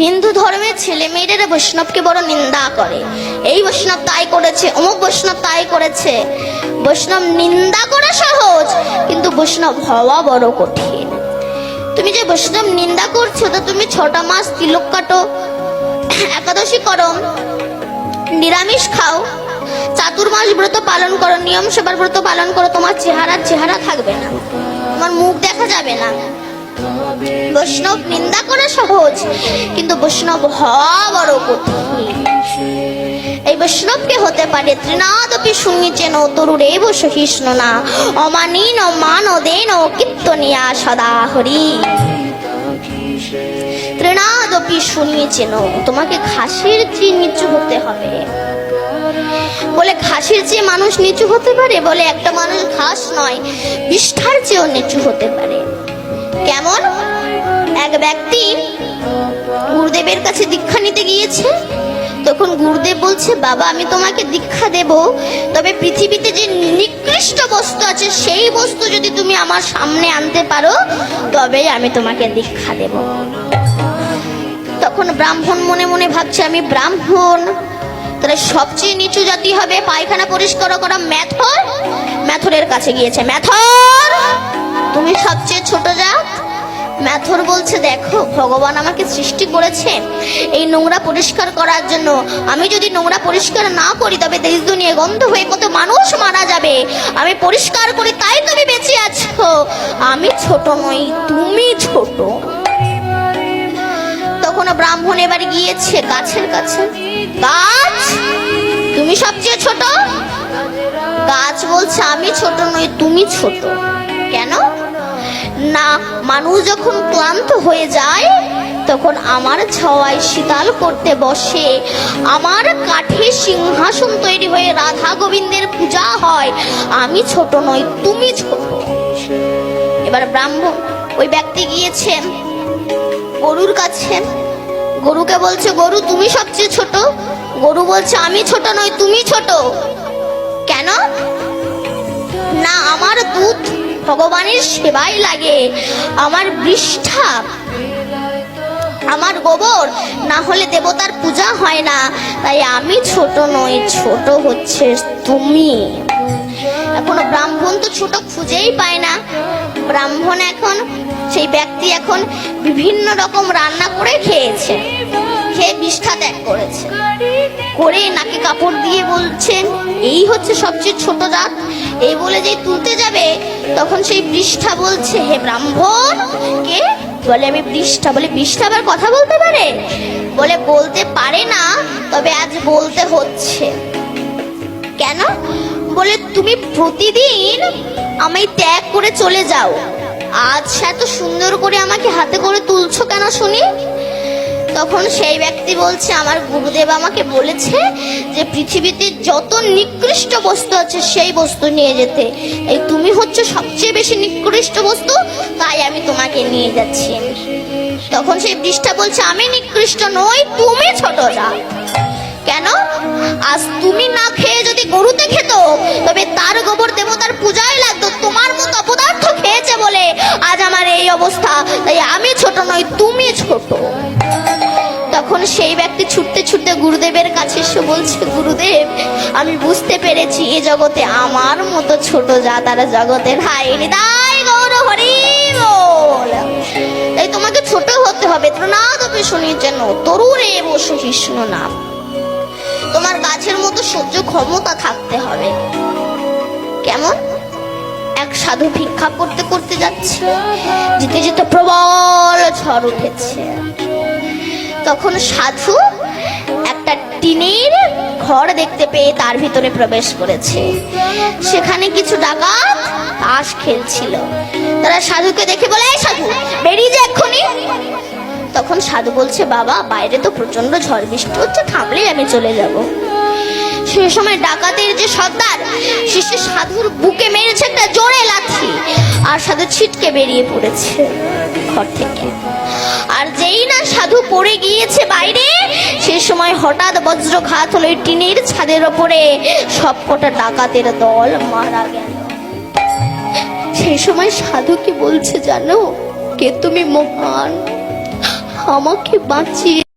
হিন্দু ধর্মের ছেলে মেয়েরা বৈষ্ণবকে বড় নিন্দা করে। এই বৈষ্ণব তাই করেছে, অমুক বৈষ্ণব তাই করেছে। বৈষ্ণব নিন্দা করা সহজ, কিন্তু বৈষ্ণব হওয়া বড় কঠিন। তুমি যে বৈষ্ণব নিন্দা করছ, তো তুমি ছটা মাস তিলক কাটো, একাদশী করো, নিরামিষ খাও, চাতুর্মাস ব্রত পালন করো, নিয়ম সেবার ব্রত পালন করো, তোমার চেহারা চেহারা থাকবে না। তোমার মুখ দেখা যাবে না। বৈষ্ণব নিন্দা করা সহজ, কিন্তু বৈষ্ণব হওয়া বড় কঠিন। এই বৈষ্ণবকে হতে পারে ত্রিনাদপি শুনিছেন তরুরেব সহিষ্ণ না। অমানীন মান দেন কীর্তনিয়া সদা হরি। ত্রিনাদপি শুনিয়েছেন তোমাকে খাসির চেয়ে নিচু হতে হবে। বলে ঘাসের চেয়ে মানুষ নিচু হতে পারে? বলে একটা মানুষ ঘাস নয়, বিষ্ঠার চেয়েও নিচু হতে পারে। এক ব্যক্তি গুরুদেবের কাছে দীক্ষা নিতে গিয়েছে। তখন গুরুদেব বলছে, বাবা, আমি তোমাকে দীক্ষা দেব। তবে পৃথিবীতে যে নিকৃষ্ট বস্তু আছে, সেই বস্তু যদি তুমি আমার সামনে আনতে পারো, তবেই আমি তোমাকে দীক্ষা দেব। তখন ব্রাহ্মণ মনে মনে ভাবছে, আমি ব্রাহ্মণ। তাহলে সবচেয়ে নিচু জাতি হবে পায়খানা পরিষ্কার করা ম্যাথর? ম্যাথরের কাছে গিয়েছে, ম্যাথর! ম্যাথর বলছে, দেখো, ভগবান আমাকে সৃষ্টি করেছে। এই নোংরা পরিষ্কার করার জন্য আমি যদি নোংরা পরিষ্কার না করি, তবে দেশ দুনিয়া গন্ধ হয়ে কত মানুষ মারা যাবে। আমি পরিষ্কার করি, তাই তুমি বেঁচে আছো। আমি ছোট নই, তুমি ছোট। তখন ব্রাহ্মণ এবার গিয়েছে, গাছের কাছে। গাছ? তুমি সবচেয়ে ছোট? গাছ বলছে, আমি ছোট নই, তুমি ছোট। না, মানুষ যখন ক্লান্ত হয়ে যায়, তখন আমার ছাওয়ায় শীতাল করতে বসে। আমার কাঠে সিংহাসন তৈরি হয়ে রাধা গোবিন্দের পূজা হয়। আমি ছোট নই, তুমি ছোট এবার ব্রাহ্মণ ওই ব্যক্তি গিয়েছেন। গরুর কাছে। গরুকে বলছে, গরু, তুমি সবচেয়ে ছোট? গরু বলছে, আমি ছোট নই, তুমি ছোট। কেন? না, আমার দুধ ভগবানের সেবাই লাগে। আমার বৃষ্ঠা, আমার গোবর, না হলে দেবতার পূজা হয় না। তাই আমি ছোট নই, ছোট হচ্ছে তুমি। এখনও ব্রাহ্মণ তো ছোট খুঁজেই পায় না। ব্রাহ্মণ এখন, সেই ব্যক্তি এখন বিভিন্ন রকম রান্না করে খেয়েছে। খেয়ে বিষ্ঠা ত্যাগ করেছে। করে নাকে কাপড় দিয়ে বলছেন, এই হচ্ছে সবচেয়ে ছোট জাত। এই বলে যে তুলতে যাবে, তখন সেই পৃষ্ঠা বলছে, হে ব্রাহ্মণ, কে? বলে, আমি পৃষ্ঠা। বলে, পৃষ্ঠা আবার কথা বলতে পারে? বলে, বলতে পারে না, তবে আজ বলতে হচ্ছে। কেন? বলে, তুমি প্রতিদিন আমায় ত্যাগ করে চলে যাও। আজ এত সুন্দর করে আমাকে হাতে করে তুলছো কেন শুনি? তখন সেই ব্যক্তি বলছে, আমার গুরুদেব আমাকে বলেছে যে পৃথিবীতে যত নিকৃষ্ট বস্তু আছে সেই বস্তু নিয়ে যেতে। এই তুমি হচ্ছে সবচেয়ে বেশি নিকৃষ্ট বস্তু, তাই আমি তোমাকে নিয়ে যাচ্ছি। তখন সেই পৃষ্ঠা বলছে, আমি নিকৃষ্ট নই, তুমি ছোট যা কেন? আজ তুমি না খেয়ে যদি গরুতে খেত, তবে তার গোবর দেবতার পূজায় লাগতো, তোমার মতো অপদার্থ খেয়েছে বলে আজ আমার এই অবস্থা। তাই আমি ছোট নই, তুমি ছোট। সেই ব্যক্তি ছুটতে ছুটতে গুরুদেবের কাছে এসে বলছে, গুরুদেব, আমি বুঝতে পেরেছি এ জগতে আমার মতো ছোট যা তারা জগতের হাই নিদাই গৌর হরি তাই তোমাকে ছোট হতে হবে। ত্রনাদপি শুনির জন্য তরুরে বসু কৃষ্ণ নাম তোমার গাছের মতো সহ্য ক্ষমতা থাকতে হবে। কেমন? এক সাধু ভিক্ষা করতে করতে যাচ্ছে। যেতে যেতে প্রবল ঝড় উঠেছে। তখন সাধু একটা টিনের ঘর দেখতে পেয়ে তার ভিতরে প্রবেশ করেছে। সেখানে কিছু ডাকাত তাস খেলছিল। তারা সাধুকে দেখে বলে, "এই সাধু, বেরিয়ে যা এক্ষুনি। তখন সাধু বলছে, বাবা, বাইরে তো প্রচণ্ড ঝড় বৃষ্টি হচ্ছে, থামলেই আমি চলে যাব। সে সময় ডাকাতের যে সর্দার শেষে সাধুর বুকে মেরেছে একটা জোরে লাথি, আর সাধু ছিটকে বেরিয়ে পড়েছে ঘর থেকে। সাধু পড়ে গিয়েছে বাইরে। সে সময় হঠাৎ বজ্রঘাত হলো টিনের ছাদের ওপরে। সবকটা ডাকাতের দল মারা গেল। সেই সময় সাধু কি বলছে জানো? কে তুমি মহান? আমাকে বাঁচিয়ে